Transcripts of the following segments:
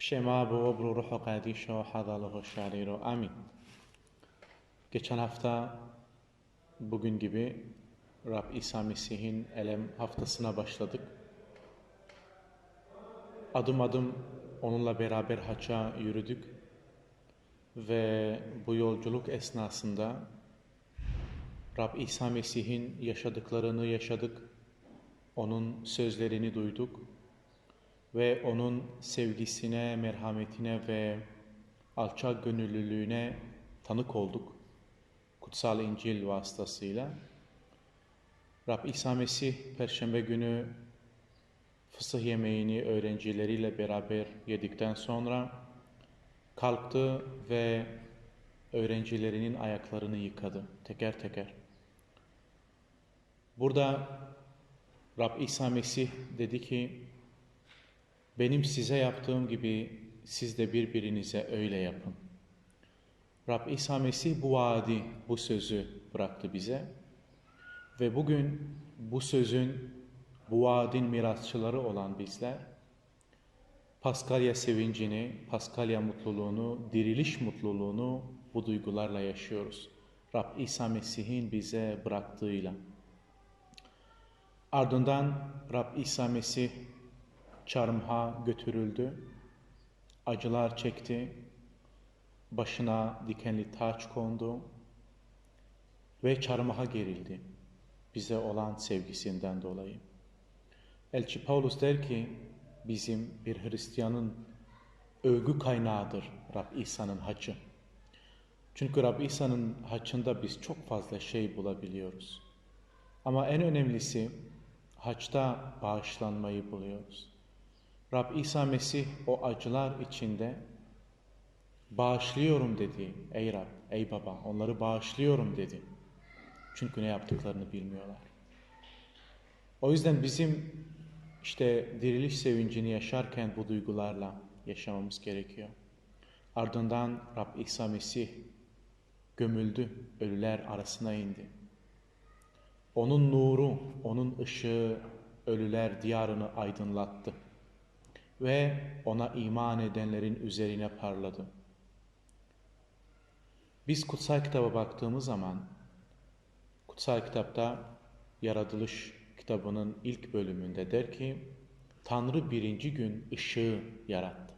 Şema bu obru ruhu kadişo hadalıhu şariru amin. Geçen hafta bugün gibi Rab İsa Mesih'in elem haftasına başladık. Adım adım onunla beraber haça yürüdük ve bu yolculuk esnasında Rab İsa Mesih'in yaşadıklarını yaşadık, onun sözlerini duyduk ve onun sevgisine, merhametine ve alçak gönüllülüğüne tanık olduk kutsal İncil vasıtasıyla. Rab İsa Mesih Perşembe günü fısıh yemeğini öğrencileriyle beraber yedikten sonra kalktı ve öğrencilerinin ayaklarını yıkadı teker teker. Burada Rab İsa Mesih dedi ki benim size yaptığım gibi siz de birbirinize öyle yapın. Rab İsa Mesih bu vaadi, bu sözü bıraktı bize. Ve bugün bu sözün, bu vaadin mirasçıları olan bizler, Paskalya sevincini, Paskalya mutluluğunu, diriliş mutluluğunu bu duygularla yaşıyoruz. Rab İsa Mesih'in bize bıraktığıyla. Ardından Rab İsa Mesih çarmıha götürüldü, acılar çekti, başına dikenli taç kondu ve çarmıha gerildi bize olan sevgisinden dolayı. Elçi Paulus der ki bizim bir Hristiyanın övgü kaynağıdır Rab İsa'nın haçı. Çünkü Rab İsa'nın haçında biz çok fazla şey bulabiliyoruz. Ama en önemlisi haçta bağışlanmayı buluyoruz. Rab İsa Mesih o acılar içinde bağışlıyorum dedi. Ey Rab, ey Baba onları bağışlıyorum dedi. Çünkü ne yaptıklarını bilmiyorlar. O yüzden bizim işte diriliş sevincini yaşarken bu duygularla yaşamamız gerekiyor. Ardından Rab İsa Mesih gömüldü, ölüler arasına indi. Onun nuru, onun ışığı ölüler diyarını aydınlattı ve ona iman edenlerin üzerine parladı. Biz kutsal kitaba baktığımız zaman kutsal kitapta yaratılış kitabının ilk bölümünde der ki Tanrı birinci gün ışığı yarattı.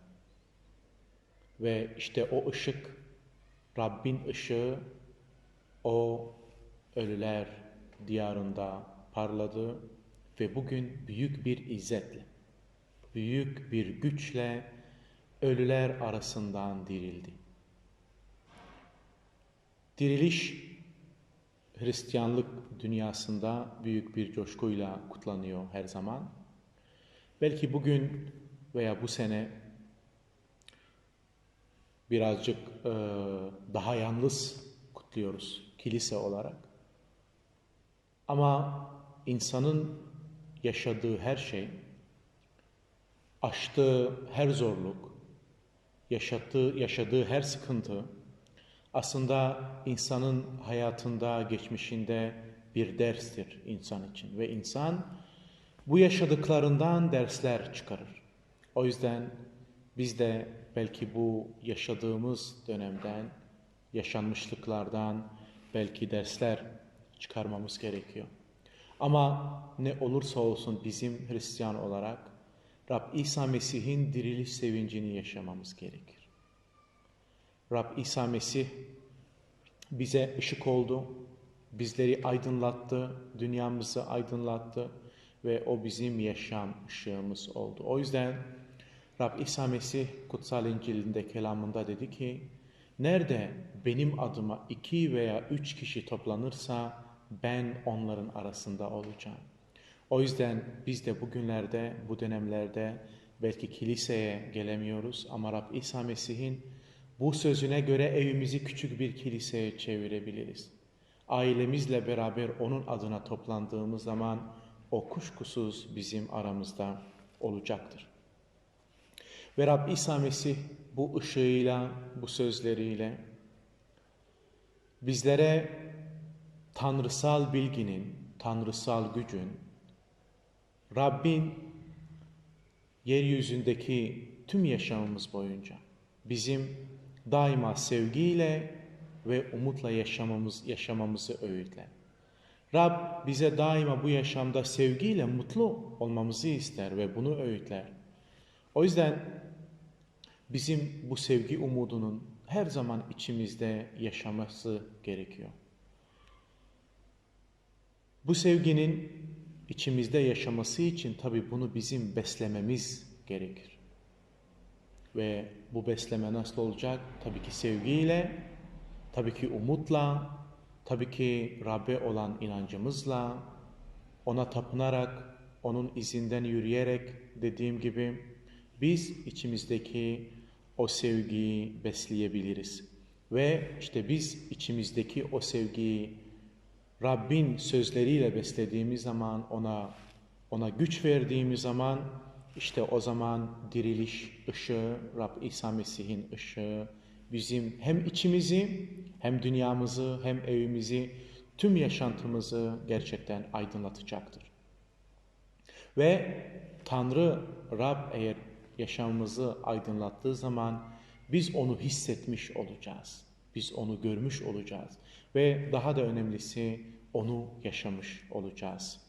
Ve işte o ışık Rabbin ışığı o ölüler diyarında parladı ve bugün büyük bir izzetle büyük bir güçle ölüler arasından dirildi. Diriliş Hristiyanlık dünyasında büyük bir coşkuyla kutlanıyor her zaman. Belki bugün veya bu sene birazcık e, daha yalnız kutluyoruz kilise olarak. Ama insanın yaşadığı her şey aştığı her zorluk, yaşattığı, yaşadığı her sıkıntı aslında insanın hayatında, geçmişinde bir derstir insan için ve insan bu yaşadıklarından dersler çıkarır. O yüzden biz de belki bu yaşadığımız dönemden, yaşanmışlıklardan belki dersler çıkarmamız gerekiyor. Ama ne olursa olsun bizim Hristiyan olarak Rab İsa Mesih'in diriliş sevincini yaşamamız gerekir. Rab İsa Mesih bize ışık oldu, bizleri aydınlattı, dünyamızı aydınlattı ve o bizim yaşam ışığımız oldu. O yüzden Rab İsa Mesih kutsal İncil'inde kelamında dedi ki, Nerede benim adıma iki veya üç kişi toplanırsa ben onların arasında olacağım. O yüzden biz de bugünlerde, bu dönemlerde belki kiliseye gelemiyoruz ama Rab İsa Mesih'in bu sözüne göre evimizi küçük bir kiliseye çevirebiliriz. Ailemizle beraber onun adına toplandığımız zaman o kuşkusuz bizim aramızda olacaktır. Ve Rab İsa Mesih bu ışığıyla, bu sözleriyle bizlere tanrısal bilginin, tanrısal gücün, Rabbin yeryüzündeki tüm yaşamımız boyunca bizim daima sevgiyle ve umutla yaşamamız yaşamamızı öğütler. Rab bize daima bu yaşamda sevgiyle mutlu olmamızı ister ve bunu öğütler. O yüzden bizim bu sevgi umudunun her zaman içimizde yaşaması gerekiyor. Bu sevginin içimizde yaşaması için tabi bunu bizim beslememiz gerekir. Ve bu besleme nasıl olacak? Tabii ki sevgiyle, tabii ki umutla, tabii ki Rabbe olan inancımızla, ona tapınarak, onun izinden yürüyerek dediğim gibi biz içimizdeki o sevgiyi besleyebiliriz. Ve işte biz içimizdeki o sevgiyi Rabbin sözleriyle beslediğimiz zaman ona ona güç verdiğimiz zaman işte o zaman diriliş ışığı, Rab İsa Mesih'in ışığı bizim hem içimizi hem dünyamızı hem evimizi tüm yaşantımızı gerçekten aydınlatacaktır. Ve Tanrı Rab eğer yaşamımızı aydınlattığı zaman biz onu hissetmiş olacağız. Biz onu görmüş olacağız ve daha da önemlisi onu yaşamış olacağız.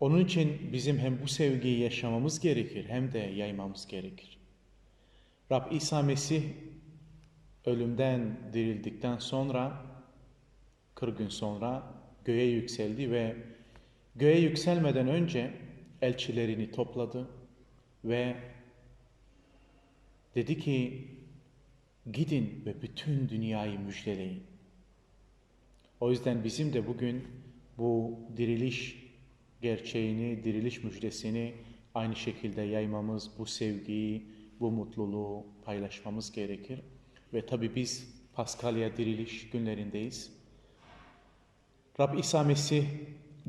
Onun için bizim hem bu sevgiyi yaşamamız gerekir hem de yaymamız gerekir. Rab İsa Mesih ölümden dirildikten sonra 40 gün sonra göğe yükseldi ve göğe yükselmeden önce elçilerini topladı ve dedi ki gidin ve bütün dünyayı müjdeleyin. O yüzden bizim de bugün bu diriliş gerçeğini, diriliş müjdesini aynı şekilde yaymamız, bu sevgiyi, bu mutluluğu paylaşmamız gerekir. Ve tabi biz Paskalya diriliş günlerindeyiz. Rab İsa Mesih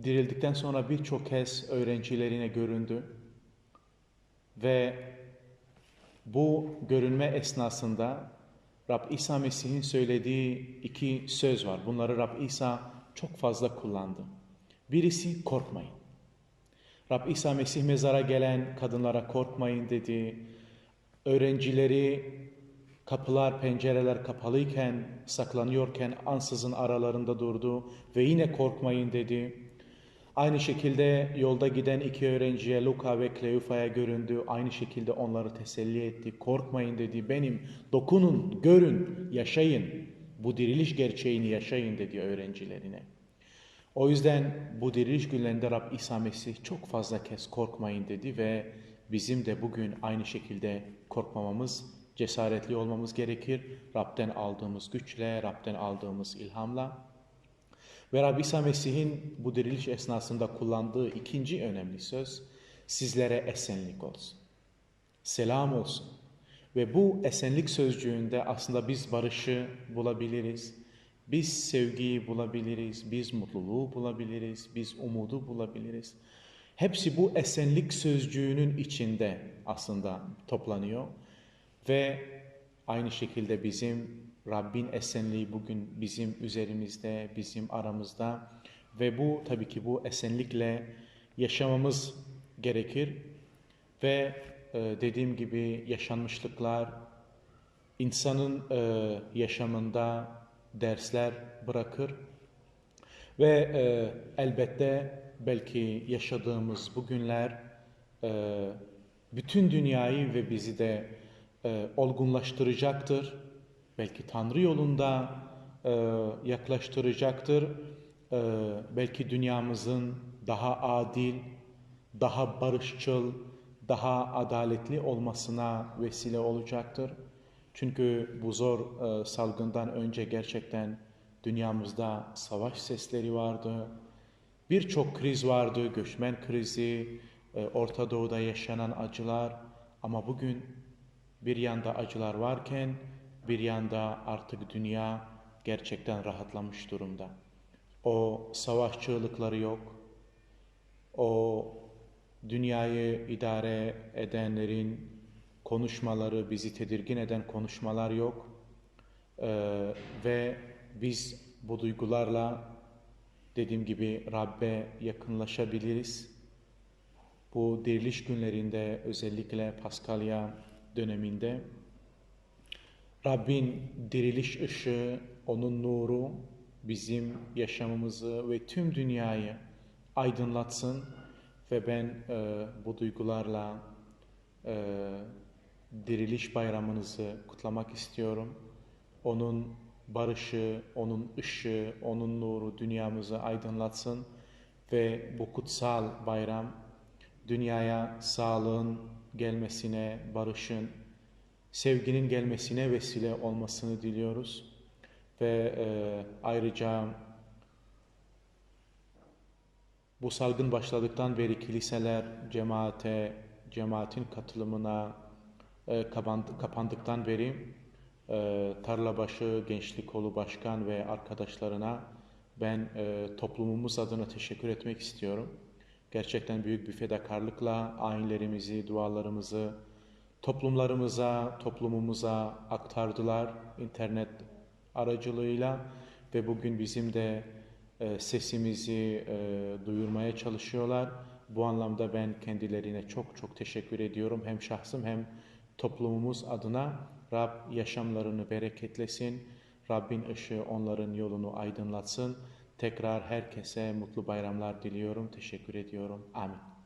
dirildikten sonra birçok kez öğrencilerine göründü. Ve bu görünme esnasında Rab İsa Mesih'in söylediği iki söz var. Bunları Rab İsa çok fazla kullandı. Birisi korkmayın. Rab İsa Mesih mezara gelen kadınlara korkmayın dedi. Öğrencileri kapılar, pencereler kapalıyken, saklanıyorken ansızın aralarında durdu ve yine korkmayın dedi. Aynı şekilde yolda giden iki öğrenciye Luka ve Kleofa'ya göründü. Aynı şekilde onları teselli etti. Korkmayın dedi. Benim dokunun, görün, yaşayın. Bu diriliş gerçeğini yaşayın dedi öğrencilerine. O yüzden bu diriliş günlerinde Rab İsa Mesih çok fazla kez korkmayın dedi ve bizim de bugün aynı şekilde korkmamamız, cesaretli olmamız gerekir. Rab'den aldığımız güçle, Rab'den aldığımız ilhamla. Ve Rabbi İsa Mesih'in bu diriliş esnasında kullandığı ikinci önemli söz sizlere esenlik olsun. Selam olsun. Ve bu esenlik sözcüğünde aslında biz barışı bulabiliriz. Biz sevgiyi bulabiliriz, biz mutluluğu bulabiliriz, biz umudu bulabiliriz. Hepsi bu esenlik sözcüğünün içinde aslında toplanıyor. Ve aynı şekilde bizim Rabbin esenliği bugün bizim üzerimizde, bizim aramızda ve bu tabii ki bu esenlikle yaşamamız gerekir ve e, dediğim gibi yaşanmışlıklar insanın e, yaşamında dersler bırakır ve e, elbette belki yaşadığımız bugünler e, bütün dünyayı ve bizi de e, olgunlaştıracaktır belki Tanrı yolunda e, yaklaştıracaktır. E, belki dünyamızın daha adil, daha barışçıl, daha adaletli olmasına vesile olacaktır. Çünkü bu zor e, salgından önce gerçekten dünyamızda savaş sesleri vardı. Birçok kriz vardı, göçmen krizi, e, Orta Doğu'da yaşanan acılar. Ama bugün bir yanda acılar varken bir yanda artık dünya gerçekten rahatlamış durumda. O savaş çığlıkları yok. O dünyayı idare edenlerin konuşmaları, bizi tedirgin eden konuşmalar yok. Ee, ve biz bu duygularla dediğim gibi Rabbe yakınlaşabiliriz. Bu diriliş günlerinde özellikle Paskalya döneminde Rabbin diriliş ışığı, onun nuru bizim yaşamımızı ve tüm dünyayı aydınlatsın ve ben e, bu duygularla e, diriliş bayramınızı kutlamak istiyorum. Onun barışı, onun ışığı, onun nuru dünyamızı aydınlatsın ve bu kutsal bayram dünyaya sağlığın gelmesine, barışın, sevginin gelmesine vesile olmasını diliyoruz. Ve e, ayrıca bu salgın başladıktan beri kiliseler cemaate, cemaatin katılımına e, kapandı- kapandıktan beri e, Tarlabaşı Gençlik Kolu Başkan ve arkadaşlarına ben e, toplumumuz adına teşekkür etmek istiyorum. Gerçekten büyük bir fedakarlıkla ayinlerimizi, dualarımızı toplumlarımıza, toplumumuza aktardılar internet aracılığıyla ve bugün bizim de e, sesimizi e, duyurmaya çalışıyorlar. Bu anlamda ben kendilerine çok çok teşekkür ediyorum. Hem şahsım hem toplumumuz adına Rab yaşamlarını bereketlesin. Rabbin ışığı onların yolunu aydınlatsın. Tekrar herkese mutlu bayramlar diliyorum. Teşekkür ediyorum. Amin.